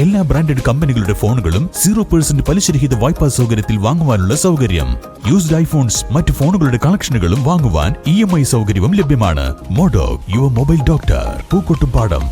എല്ലാ ബ്രാൻഡഡ് കമ്പനികളുടെ ഫോണുകളും സീറോ പേഴ്സന്റ് പലിശരഹിത വായ്പാ സൗകര്യത്തിൽ വാങ്ങുവാനുള്ള സൗകര്യം. യൂസ്ഡ് ഐഫോൺസ് മറ്റ് ഫോണുകളുടെ കളക്ഷനുകളും വാങ്ങുവാൻ ഇ എം ഐ സൗകര്യവും ലഭ്യമാണ്. Modo your mobile doctor Pookkottumpadam.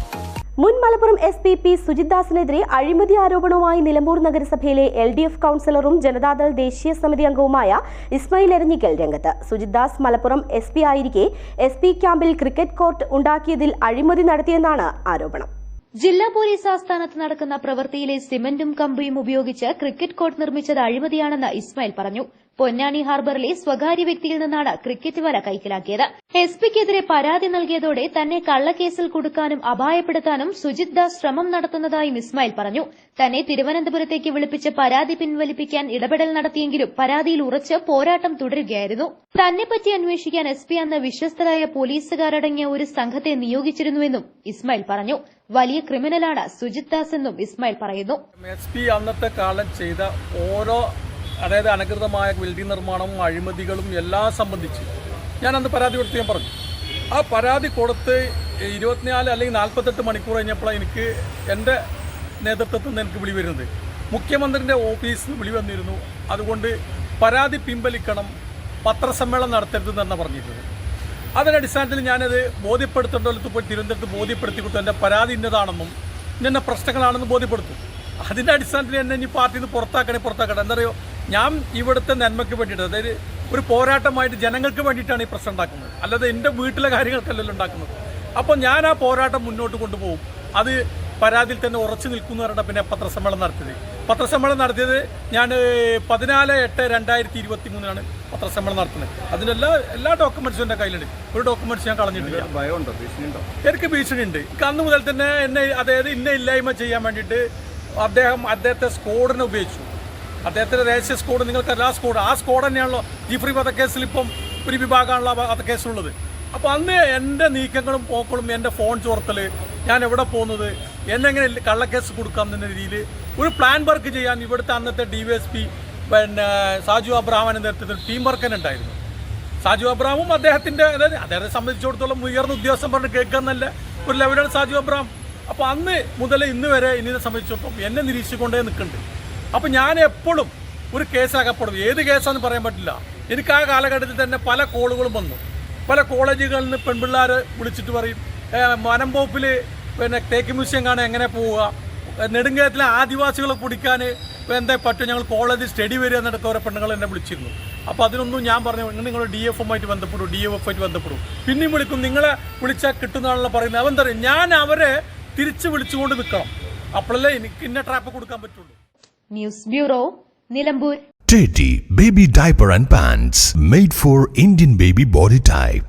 മുൻ Malappuram S P P Sujith ദാസിനെതിരെ അഴിമതി ആരോപണവുമായി നിലമ്പൂർ നഗരസഭയിലെ എൽ ഡി എഫ് കൗൺസിലറും ജനതാദൾ ദേശീയ സമിതി അംഗവുമായ ഇസ്മായിൽ എരഞ്ഞിക്കൽ രംഗത്ത്. സുജിത് ദാസ് മലപ്പുറം എസ് പി ആയിരിക്കെ എസ് പി ക്യാമ്പിൽ ക്രിക്കറ്റ് കോർട്ട് ഉണ്ടാക്കിയതിൽ അഴിമതി നടത്തിയെന്നാണ് ആരോപണം. ജില്ലാ പോലീസ് ആസ്ഥാനത്ത് നടക്കുന്ന പ്രവൃത്തിയിലെ സിമന്റും കമ്പിയും ഉപയോഗിച്ച് ക്രിക്കറ്റ് കോർട്ട് നിർമ്മിച്ചത് അഴിമതിയാണെന്ന് ഇസ്മായിൽ പറഞ്ഞു പൊന്നാനി ഹാർബറിലെ സ്വകാര്യ വ്യക്തിയിൽ നിന്നാണ് ക്രിക്കറ്റ് വല കൈക്കലാക്കിയത്. എസ് പിക്കെതിരെ പരാതി നൽകിയതോടെ തന്നെ കള്ളക്കേസിൽ കൊടുക്കാനും അപായപ്പെടുത്താനും സുജിത് ദാസ് ശ്രമം നടത്തുന്നതായും ഇസ്മായിൽ പറഞ്ഞു. തന്നെ തിരുവനന്തപുരത്തേക്ക് വിളിപ്പിച്ച് പരാതി പിൻവലിപ്പിക്കാൻ ഇടപെടൽ നടത്തിയെങ്കിലും പരാതിയിൽ ഉറച്ച് പോരാട്ടം തുടരുകയായിരുന്നു. തന്നെപ്പറ്റി അന്വേഷിക്കാൻ എസ് പി അന്ന് വിശ്വസ്തരായ പോലീസുകാരടങ്ങിയ ഒരു സംഘത്തെ നിയോഗിച്ചിരുന്നുവെന്നും ഇസ്മായിൽ പറഞ്ഞു. വലിയ ക്രിമിനലാണ് സുജിത് ദാസ് എന്നും ഇസ്മായിൽ പറയുന്നു. എസ് പി അന്നത്തെ കാലം ചെയ്ത ഓരോ അതായത് അനധികൃതമായ ബിൽഡിംഗ് നിർമ്മാണവും അഴിമതികളും എല്ലാം സംബന്ധിച്ച് ഞാൻ അന്ന് പരാതി കൊടുത്ത് ഞാൻ പറഞ്ഞു. ആ പരാതി കൊടുത്ത് ഇരുപത്തിനാല് അല്ലെങ്കിൽ നാൽപ്പത്തെട്ട് മണിക്കൂർ കഴിഞ്ഞപ്പോൾ എനിക്ക് എന്റെ നേതൃത്വത്തിൽ നിന്ന് എനിക്ക് വിളി വരുന്നത്. മുഖ്യമന്ത്രിന്റെ ഓഫീസിൽ നിന്ന് വിളി വന്നിരുന്നു. അതുകൊണ്ട് പരാതി പിൻവലിക്കണം പത്രസമ്മേളനം നടത്തരുത് എന്നാണ് പറഞ്ഞിരുന്നത്. അതിന്റെ അടിസ്ഥാനത്തിൽ ഞാനത് ബോധ്യപ്പെടുത്തേണ്ടടുത്ത് പോയി തിരുവനന്തപുരത്ത് ബോധ്യപ്പെടുത്തി കൊടുത്തു എന്റെ പരാതി ഇന്നതാണെന്നും ഇന്ന പ്രശ്നങ്ങളാണെന്നും ബോധ്യപ്പെടുത്തും. അതിന്റെ അടിസ്ഥാനത്തിൽ എന്നെ ഇനി പാർട്ടിയിൽ നിന്ന് പുറത്താക്കണേ പുറത്താക്കണേ എന്താ പറയുക ഞാൻ ഇവിടുത്തെ നന്മയ്ക്ക് വേണ്ടിയിട്ട് അതായത് ഒരു പോരാട്ടമായിട്ട് ജനങ്ങൾക്ക് വേണ്ടിയിട്ടാണ് ഈ പ്രശ്നം ഉണ്ടാക്കുന്നത്. അല്ലാതെ എന്റെ വീട്ടിലെ കാര്യങ്ങൾക്കല്ലല്ലോ ഉണ്ടാക്കുന്നത്. അപ്പോൾ ഞാൻ ആ പോരാട്ടം മുന്നോട്ട് കൊണ്ടുപോകും. അത് പരാതിയിൽ തന്നെ ഉറച്ചു നിൽക്കുന്നവരുടെ പിന്നെ പത്രസമ്മേളനം നടത്തിയത്. പത്രസമ്മേളനം നടത്തിയത് ഞാൻ പതിനാല് എട്ട് രണ്ടായിരത്തി ഇരുപത്തി മൂന്നിനാണ് പത്രസമ്മേളനം നടത്തുന്നത്. അതിനെല്ലാം എല്ലാ ഡോക്യുമെന്റ്സും എന്റെ കയ്യിലുണ്ട്. ഒരു ഡോക്യുമെന്റ്സ് ഞാൻ കളഞ്ഞിട്ടില്ല. ഭയമുണ്ടോ? ഭീഷണിയുണ്ടോ? എനിക്ക് ഭീഷണിയുണ്ട്. എനിക്ക് അന്ന് മുതൽ തന്നെ എന്നെ അതായത് ഇന്ന ഇല്ലായ്മ ചെയ്യാൻ വേണ്ടിയിട്ട് അദ്ദേഹം അദ്ദേഹത്തെ സ്കോഡിനെ ഉപയോഗിച്ചു. അദ്ദേഹത്തിന്റെ രഹസ്യ സ്കോഡ് നിങ്ങൾക്ക് എല്ലാ സ്കോഡ് ആ സ്കോഡ് തന്നെയാണല്ലോ ജിഫ്രി വധക്കേസിൽ ഇപ്പം ഒരു വിഭാഗമാണല്ലോ വധക്കേസിലുള്ളത് അപ്പോൾ അന്ന് എന്റെ നീക്കങ്ങളും പോക്കളും എന്റെ ഫോൺ ചോർത്തൽ ഞാൻ എവിടെ പോകുന്നത് എന്നെങ്ങനെ കള്ളക്കേസ് കൊടുക്കാം എന്ന രീതിയിൽ ഒരു പ്ലാൻ വർക്ക് ചെയ്യാൻ ഇവിടുത്തെ അന്നത്തെ ഡി വി എസ് പി പിന്നെ സാജു അബ്രഹാമിന്റെ നേതൃത്വത്തിൽ ടീം വർക്ക് തന്നെ ഉണ്ടായിരുന്നു. സാജു അബ്രാമും അദ്ദേഹത്തിന്റെ അതായത് അദ്ദേഹത്തെ സംബന്ധിച്ചിടത്തോളം ഉയർന്ന ഉദ്യോഗസ്ഥൻ പറഞ്ഞ് കേൾക്കാന്നല്ല ഒരു ലെവലാണ് സാജു അബ്രാം അപ്പോൾ അന്ന് മുതൽ ഇന്ന് വരെ ഇന്നിനെ സംബന്ധിച്ചിടത്തോളം എന്നെ നിരീക്ഷിച്ചുകൊണ്ടേ നിൽക്കുന്നുണ്ട്. അപ്പോൾ ഞാൻ എപ്പോഴും ഒരു കേസാകപ്പെടും ഏത് കേസാന്ന് പറയാൻ പറ്റില്ല. എനിക്ക് ആ കാലഘട്ടത്തിൽ തന്നെ പല കോളുകളും വന്നു. പല കോളേജുകളിൽ നിന്ന് പെൺപിള്ളേർ വിളിച്ചിട്ട് പറയും വനംപോപ്പിൽ പിന്നെ തേക്ക് മ്യൂസിയം കാണാൻ എങ്ങനെ പോവുക? നെടുങ്കയത്തിലെ ആദിവാസികളെ കുടിക്കാൻ എന്താ പറ്റും ഞങ്ങൾ കോളേജിൽ സ്റ്റഡി വരിക എന്നിടത്ത് ഓരോ പെണ്ണുങ്ങൾ എന്നെ വിളിച്ചിരുന്നു. അപ്പോൾ അതിനൊന്നും ഞാൻ പറഞ്ഞു നിങ്ങൾ ഡി എഫ് എമ്മായിട്ട് ബന്ധപ്പെടും ഡി എഫ് ആയിട്ട് ബന്ധപ്പെടും. പിന്നെയും വിളിക്കും നിങ്ങളെ വിളിച്ചാൽ കിട്ടുന്നതാണല്ലോ പറയുന്നത്. അവൻ തരും ഞാൻ അവരെ തിരിച്ച് വിളിച്ചുകൊണ്ട് നിൽക്കണം. അപ്പോഴല്ലേ എനിക്ക് ഇന്ന ട്രാപ്പ് കൊടുക്കാൻ പറ്റുള്ളൂ. News bureau Nilambur Teddy Baby Diaper and Pants made for Indian baby body type.